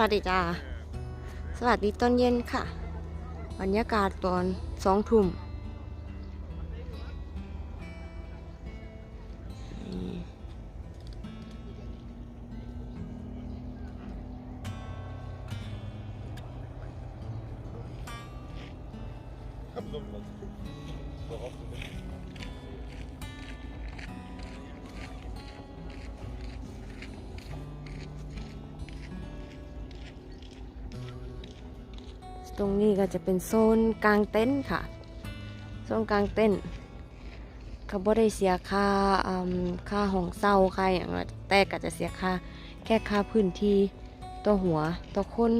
วัสดีจ้า สวัสดีตอนเย็นค่ะ บรรยากาศตอนสองทุ่มนี่ ตรงนี้ก็จะเป็นโซนกลางเต็นท์ค่ะ โซนกลางเต็นท์เขาบ่ได้เสียค่าค่าห้องเช่าค่าอย่างละแต่ก็จะเสียค่าแค่ค่าพื้นที่ต่อหัวต่อคน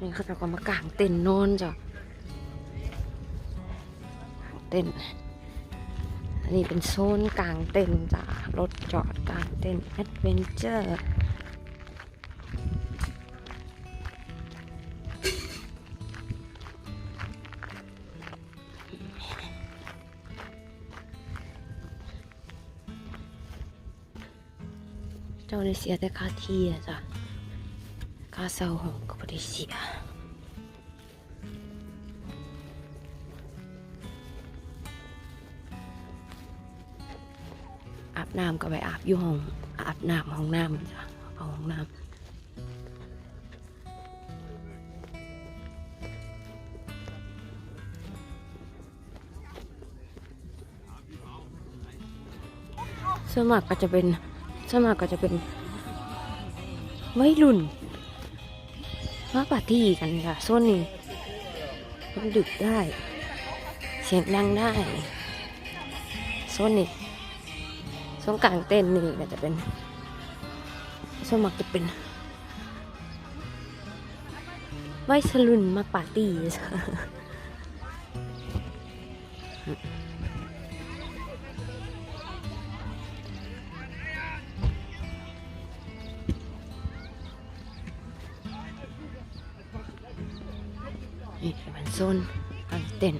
นี่เขาจะก็มากางเต็นท์นอนจ้ะกางเต็นท์ อันนี้เป็นโซนกลางเต็นจ้ะรถจอดกลางเต็นแอดเวนเจอร์เจ้าได้เสียแต่คาทีอะจ้ะคาเช่าห้องก็ไม่ได้เสีย น้ำก็ไปอาบอยู่ห้องอาบน้ำห้องน้ำจ้ะเอาห้องน้ำสวนมัครก็จะเป็นสวนมัครก็จะเป็นวัยรุ่นมาปาร์ตี้กันค่ะโซนนี้มันดึกได้ เสียงดังได้โซนนี้ ช่วงกลางเต้นนี่ก็จะเป็นสวนมัครจะเป็นวัยรุ่นมาปาร์ตี้นี่เป็นโซนกลางเต้น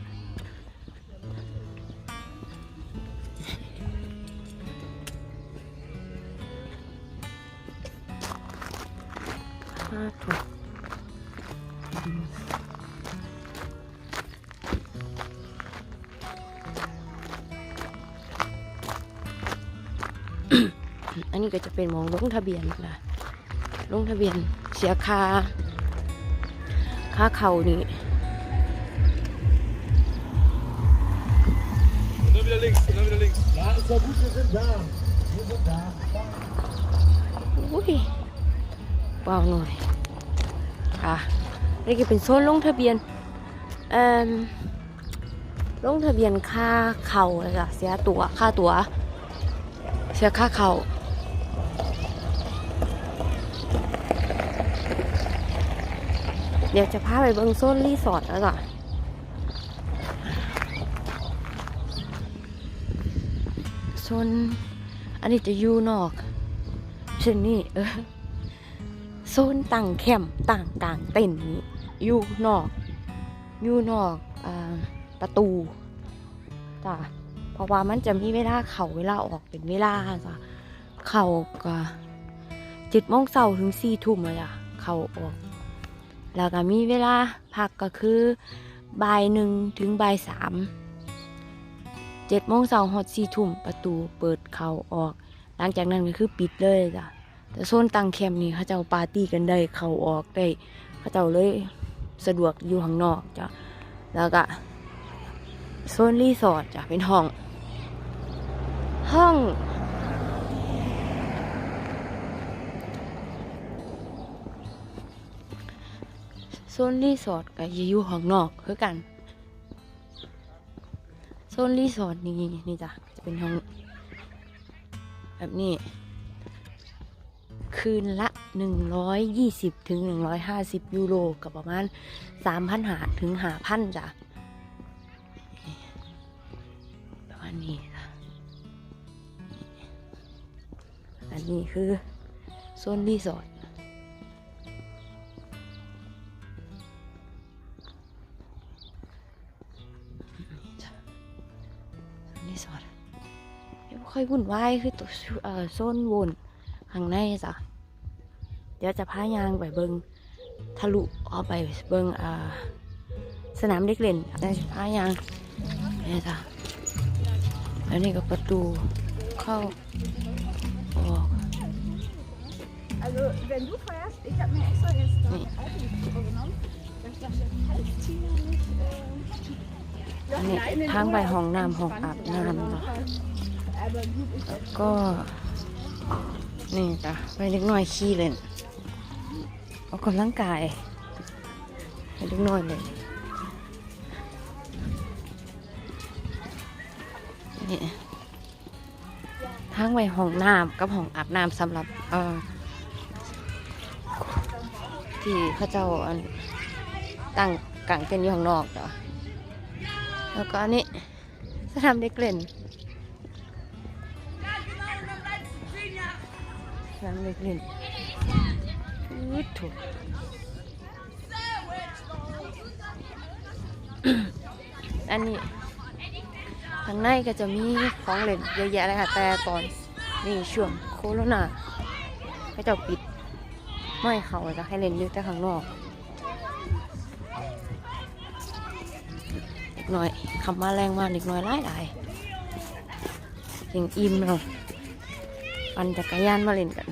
นนี้ก็จะเป็นมองลงทะเบียนนะลงทะเบียนเสียค่าค่าเขานี่ Dann wieder links, dann wieder links. Ja, ist ja gut, wir sind da. Wir sind da. อุ้ยเบาหน่อย ค่ะ นี่ก็เป็นโซนลงทะเบียน เอ่มลงทะเบียนค่าเข่าเลยจ้ะเสียตัว๋วค่าตั๋วเสียค่าเข่า เดี๋ยวจะพาไปเบิ่งโซนรีสอร์ทแล้วจ้ะโซนอันนี้จะอยู่นอกเช่นนี่เออโซนตั้งแคมต่างกลางเต็นท์นี่อยู่นอกอยู่นอกอประตูจ้ะเพราะว่ามันจะมีเวลาเข้าเวลาออกเป็นเวลาจ้ะเข้าก็เจ็ดโมงเช้าถึงสี่ทุ่มเลยจ้ะเข้าออก แล้วก็มีเวลาพักก็คือบ่ายหนึ่งถึงบ่ายสามเจ็ดโมงเช้าฮอดสี่ทุ่มประตูเปิดเข้าออก หลังจากนั้นก็คือปิดเลยจ้ะแต่โซนตังแคมนี่เขาเจ้าปาร์ตี้กันได้เข้าออกได้เขาเจ้าเลยสะดวกอยู่ข้างนอกจ้ะแล้วก็โซนรีสอร์ทจ้ะเป็นห้อง ห้อง โซนรีสอร์ทก็จะอยู่ข้างนอกคือกันโซนรีสอร์ทนี่นี่จ้ะจะเป็นห้อง แบบนี้ คืนละ 120 ถึง 150 ยูโรกับประมาณ 3,000หาถึงหาพันจ้ะประมาณนี้จ้ะอันนี้คือโซนรีสอร์ท ค่อยวุ่นวายคือตัวเอ่อโซนวนข้างในจ้ะเดี๋ยวจะพายางไปเบิงทะลุออกไปเบิงอ่าสนามเด็กเล่นเดี๋ยวจะพายางนี่จ้ะอันนี้ก็ประตูเข้าออก Also, wenn du fährst, ich habe mir extra jetzt da Nee. ein Auto vorgenommen. Da stand der Halstier nicht. Äh, อันนี้ทางไปห้องน้ำห้องอาบน้ำจ้ะ ก็ นี่จ้ะไปเล็กน้อยขี้เล่นออกกำลังกายให้เล็กน้อยเลยนี่ทางไปห้องน้ำกับห้องอาบน้ำสำหรับเอ่อที่เข้าเจ้าตั้งกางเต็นท์อยู่ข้างนอกจ้ะแล้วก็อันนี้สนามเด็กเล่น สนามเด็กเล่นอุ๊ยถูกอันนี้ข้างในก็จะมีของเล่นเยอะแยะเลยค่ะแต่ตอนนี่ช่วงโควิดให้เจ้าปิด ไม่เขาจะให้เล่นอยู่แต่ข้างนอกเด็กน้อยคำมาแรงมากเด็กน้อยหลายหลายยังอิ่มเนาะ ปั่นจักรยานมาเล่นกัน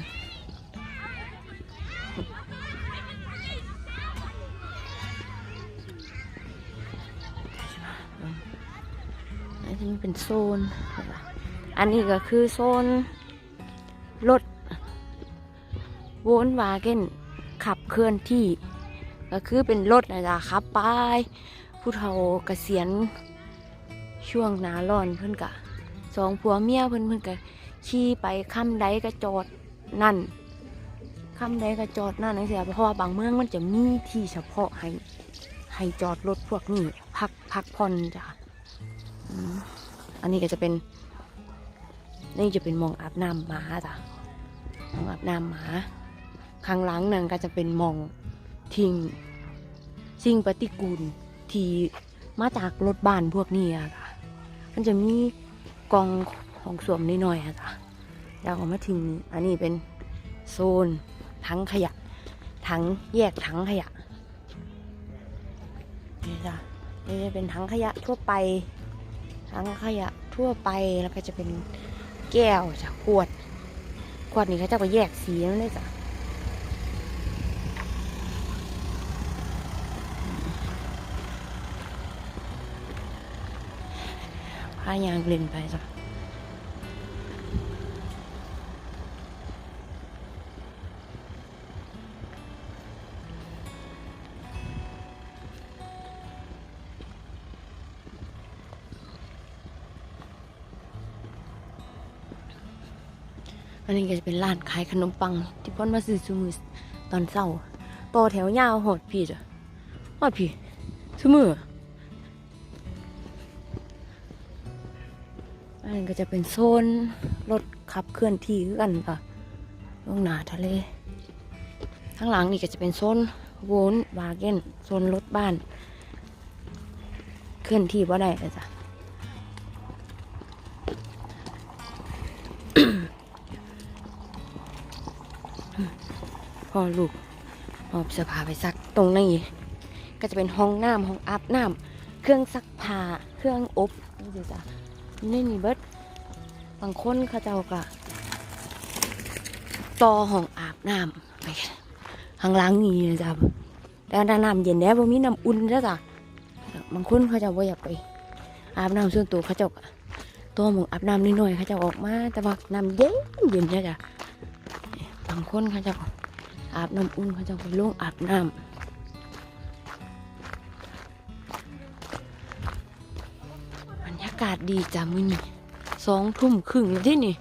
อันนี้เป็นโซน อันนี้ก็คือโซน รถโวนวาเกนขับเคลื่อนที่ ก็คือเป็นรถนะจ๊ะขับไปผู้เฒ่าเกษียณช่วงหนาร้อนเพิ่อนกะสองผัวเมียเพิ่อนเพิ่อนกะ ขี่ไปค่ำใดก็จอดนั่นค่ำใดก็จอดนั่นนั่นเสียเพราะว่าบางเมืองมันจะมีที่เฉพาะให้ให้จอดรถพวกนี้พักพักผ่อนจ้ะอันนี้ก็จะเป็น นี่จะเป็นมองอาบน้ำหมาจ้ะมองอาบน้ำหมาข้างหลังนั่นก็จะเป็นมองทิ้งสิ่งปฏิกูลที่มาจากรถบ้านพวกนี้อะค่ะมันจะมีกอง ของสวมนิดหน่อยอะจ้ะแล้วก็มาถึงอันนี้เป็นโซนถังขยะถังแยกถังขยะนี่จ้ะนี่จะเป็นถังขยะทั่วไปถังขยะทั่วไปแล้วก็จะเป็นแก้วจากขวดขวดนี้เขาจะไปแยกสีนั่นเลยจ้ะพายางเล่นไปจ้ะ อันนี้ก็จะเป็นร้านขายขนมปัง ที่พ่นมาซื้อซูมือตอนเช้าต่อแถวยาวหอดพี่จ้ะหอดพี่ซูมืออันนี้ก็จะเป็นโซนรถขับเคลื่อนที่กันค่ะลงหนาทะเลข้างหลังนี่ก็จะเป็นโซนโวนวาเกนโซนรถบ้าน เคลื่อนที่ว่าได้เลยจ้ะ พ่อลูกหอบเสื้อผ้าไปซักตรงนี้ ก็จะเป็นห้องน้ำห้องอาบน้ำเครื่องซักผ้าเครื่องอบนี่จ้ะนี่นี่เบิดบางคนเขาเจ้าก็ต่อห้องอาบน้ำไปข้างล่างนี่นะจ้ะแต่น้ำเย็นแล้วบ่มีน้ำอุ่นแล้วจ้ะบางคนเขาเจ้าบ่อยากไป อาบน้ำส่วนตัวเขาเจ้าตัวหมองอาบน้ำนิดหน่อยเขาเจ้าออกมาแต่ว่าน้ำเย็นเย็นนี่จ้ะบางคนเขาเจ้า อาบน้ำอุ่นเขาเจ้าไปลงอาบน้ำบรรยากาศดีจ้ะมื้อนี้สองทุ่มครึ่งแล้วที่นี่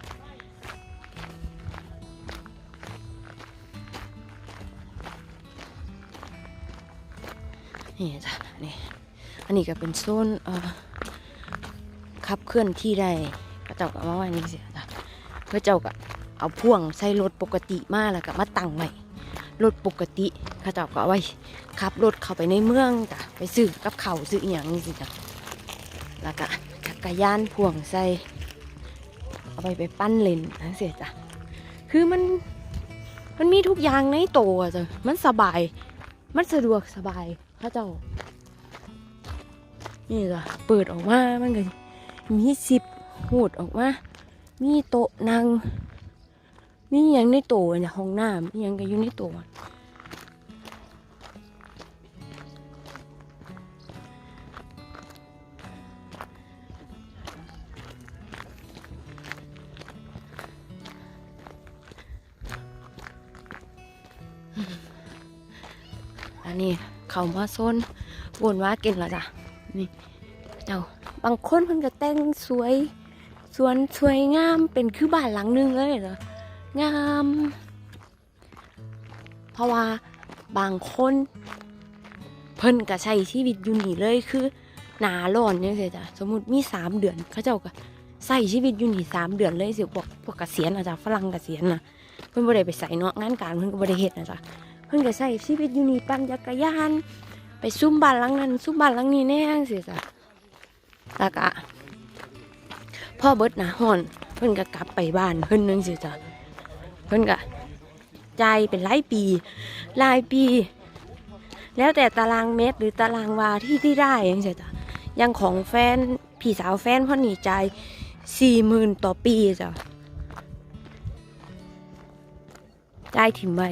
นี่จ้ะนี่อันนี้ก็เป็นโซนเอ่อขับเคลื่อนที่ได้ก็เจ้าก็มาไว้นี่สิจ้ะเพื่อเจ้าก็เอาพ่วงใส่รถปกติมาแล้วก็มาตั้งไว้ รถปกติเขาเจ้าก็เอาไว้ขับรถเข้าไปในเมืองจ้ะไปซื้อกับเขาซื้ออย่างนี่สิจ้ะแล้วก็จักรยานพ่วงใส่เอาไปไปปั้นเลนนะเสียจ้ะคือมันมันมีทุกอย่างในโตวอะจ้ะมันสบาย มันสะดวกสบายพระเจ้า นี่จ้ะเปิดออกมามันก็มีสิบหูดออกมามีโต๊ะนั่ง มีอหย่างในต๊ะเนี่ยห้องน้ำย่างก็อยู่ในต๊ะอันนี้เขามาโซนวนว่ากินและจ้ะนี่เจ้าบางคนเพิ่นก็แต่งสวย สวนสวยงามเป็นคือบ้านหลังนึงเลยเหรอ งาม เพราะว่าบางคนเพิ่นก็ใช้ชีวิตอยู่นี่เลยคือหนาร้อนเนี่ยสิจ้ะสมมติมีสามเดือนเขาเจ้าก็ใส่ชีวิตอยู่นี่สามเดือนเลยสิบอกพวกเกษียณนะจ๊ะฝรั่งเกษียณนะเพิ่นบ่ได้ไปใส่เนาะงานการเพิ่นก็บ่ได้เฮ็ดนะจ๊ะเพิ่นก็ใส่ชีวิตอยู่นี่ปั่นจักรยาน ไปซุ่มบ้านหลังนั้น ซุ่มบ้านหลังนี้แน่สิจ้ะแล้วก็พ่อเบิดหนาฮ้อน เพิ่นก็กลับไปบ้านเพิ่นนึงสิจ้ะ เพิ่นก็จ่ายเป็นรายปีรายปี แล้วแต่ตารางเมตรหรือตารางวาที่ที่ได้ยังสิจ้ะยังของแฟนพี่สาวแฟนพ่อหนีใจสี่หมื่นต่อปีจ้ะจ่ายถิ่มไว้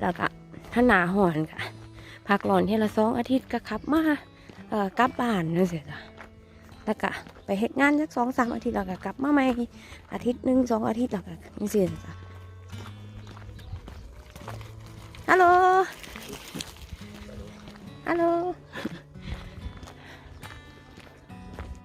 แล้วก็ถ้าหนาห่อนก็พักร้อนเทละสองอาทิตย์ก็ขับมาเอ่อกลับบ้านนั่นเสิจ้ะ แล้วก็ไปเฮ็ดงานสักสองสามอาทิตย์แล้วก็กลับมาใหม่อาทิตย์หนึ่งสองอาทิตย์แล้วก็นี่สิจ้ะฮัลโหลฮัลโหล